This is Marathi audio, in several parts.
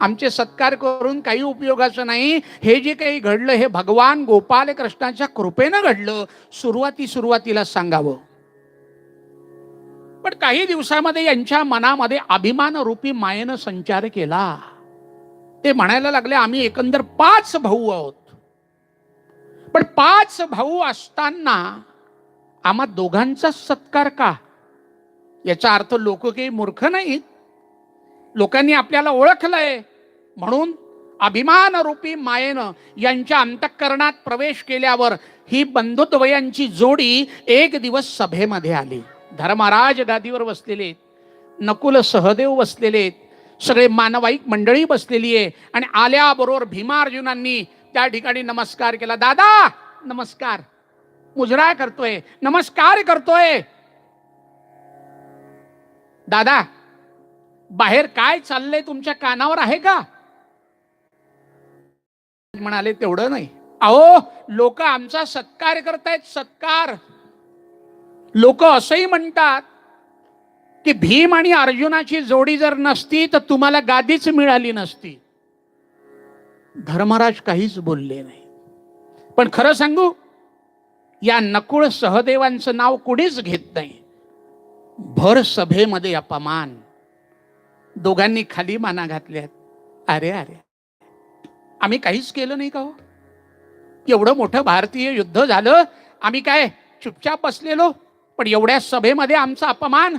आमचे सत्कार करून काही उपयोगाचं नाही. हे जे काही घडलं हे भगवान गोपाल कृष्णाच्या कृपेनं घडलं. सुरुवाती सुरुवातीला सांगावं. पण काही दिवसामध्ये यांच्या मनामध्ये अभिमान रूपी मायेनं संचार केला. ते म्हणायला लागले आम्ही एकंदर पाच भाऊ आहोत. पण पाच भाऊ असताना आम्हा दोघांचा सत्कार का? याचा अर्थ लोक काही मूर्ख नाहीत. लोकांनी आपल्याला ओळखलंय. म्हणून अभिमान रूपी मायेनं यांच्या अंतःकरणात प्रवेश केल्यावर ही बंधुत्वयांची जोडी एक दिवस सभेमध्ये आली. धर्मराज गादीवर बसलेले नकुल सहदेव बसलेले आहेत. सगळे मानवाईक मंडळी बसलेली आहे आणि आल्याबरोबर भीमार्जुनांनी त्या ठिकाणी नमस्कार केला. दादा नमस्कार. मुजरा करतोय नमस्कार करतोय. दादा बाहेर काय चाललंय तुमच्या कानावर आहे का? म्हणाले तेवढं नाही. अहो लोक आमचा सत्कार करतायत सत्कार. लोक असंही म्हणतात की भीम आणि अर्जुनाची जोडी जर नसती तर तुम्हाला गादीच मिळाली नसती. धर्मराज काहीच बोलले नाही. पण खरं सांगू या नकुळ सहदेवांचं नाव कुणीच घेत नाही. भर सभेमध्ये अपमान. दोघांनी खाली माना घातल्यात. अरे अरे. आम्ही काहीच केलं नाही का हो? एवढं मोठं भारतीय युद्ध झालं आम्ही काय चुपचाप बसलेलो? पण एवढ्या सभेमध्ये आमचा अपमान?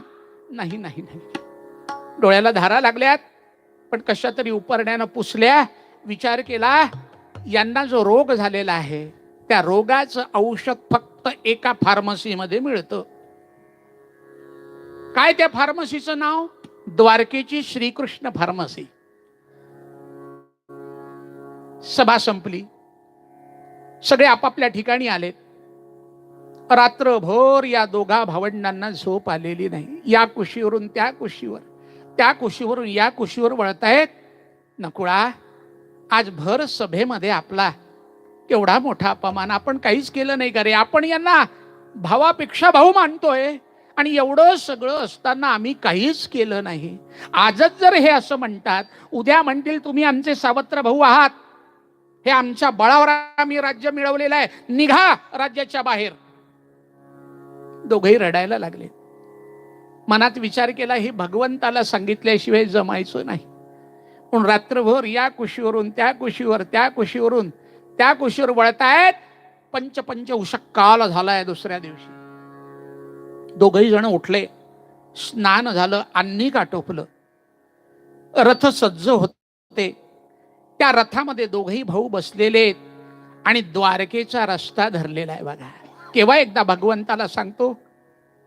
नाही नाही नाही. डोळ्याला धारा लागल्यात पण कशा तरी उपरण्यानं पुसल्या विचार केला यांना जो रोग झालेला आहे त्या रोगाचं औषध फक्त एका फार्मसीमध्ये मिळतं. काय त्या फार्मसीचं नाव? द्वारकेची श्रीकृष्ण फार्मसी सभा संपली. सगळे आपापल्या ठिकाणी आलेत. रात्रभर या दोघा भावंडांना झोप आलेली नाही. या कुशीवरून त्या कुशीवर त्या कुशीवरून या कुशीवर वळतायत. नकुळा आज भर सभेमध्ये आपला केवढा मोठा अपमान. आपण काहीच केलं नाही का रे? आपण यांना भावापेक्षा भाऊ मानतोय. आणि एवढं सगळं असताना आम्ही काहीच केलं नाही. आजच जर हे असं म्हणतात उद्या म्हणतील तुम्ही आमचे सावत्र भाऊ आहात. हे आमच्या बळावर आम्ही राज्य मिळवलेलं आहे. निघा राज्याच्या बाहेर. दोघेही रडायला लागले. मनात विचार केला हे भगवंताला सांगितल्याशिवाय जमायचं नाही. पण रात्रभर या कुशीवरून त्या कुशीवर त्या कुशीवरून त्या कुशीवर वळतायत. पंच पंच उषक काल झालाय दुसऱ्या दिवशी. दोघही जण उठले. स्नान झालं अन्नी काटोपलं रथ सज्ज होते. त्या रथामध्ये दोघही भाऊ बसलेले आणि द्वारकेचा रस्ता धरलेला आहे बघा. केव्हा एकदा भगवंताला सांगतो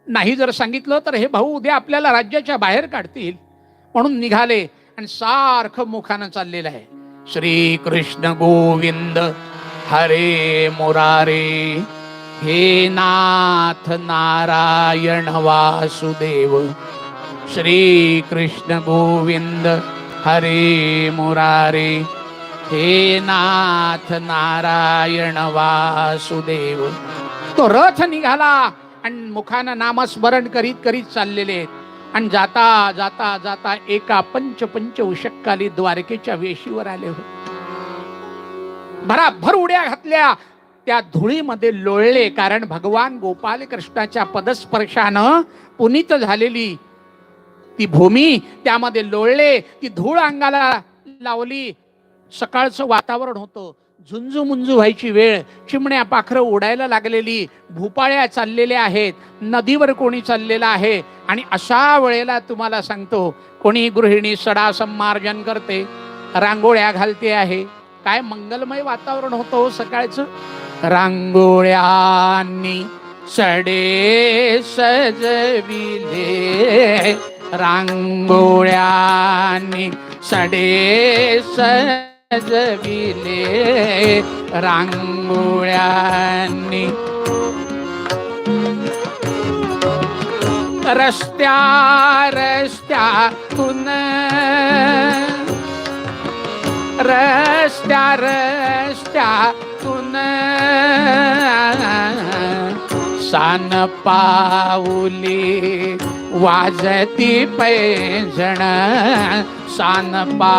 नाही जर सांगितलं तर हे भाऊ उद्या आपल्याला राज्याच्या बाहेर काढतील. म्हणून निघाले आणि सारखं मुखानं चाललेलं आहे. श्री कृष्ण गोविंद हरे मुरारे. हे नाथ नारायण वासुदेव श्री कृष्ण गोविंद हरे मुरारे. हे नाथ नारायण वासुदेव. तो रथ निघाला आणि मुखानं नामस्मरण करीत करीत चाललेले आहेत. आणि जाता जाता जाता एका पंच पंच उशक्काली द्वारकेच्या वेशीवर आले होते. भराभर उड्या घातल्या त्या धुळीमध्ये लोळले कारण भगवान गोपाल कृष्णाच्या पदस्पर्शानं पुनीत झालेली ती भूमी त्यामध्ये लोळले ती धूळ अंगाला लावली. सकाळचं वातावरण होतं. झुंजू मुंजू व्हायची वेळ. चिमण्या पाखरं उडायला लागलेली. भूपाळ्या चाललेल्या आहेत. नदीवर कोणी चाललेला आहे. आणि अशा वेळेला तुम्हाला सांगतो कोणी गृहिणी सडा संमार्जन करते रांगोळ्या घालते आहे. काय मंगलमय वातावरण होतं हो सकाळचं? रांगोळ्यांनी सडे सजविले. रांगोळ्यांनी सडे सजविले. रांगोळ्यांनी रस्त्या रस्त्या रस्त्यातून रस्त्या रस्त्या सान पाऊली वाजती पैजण सान पा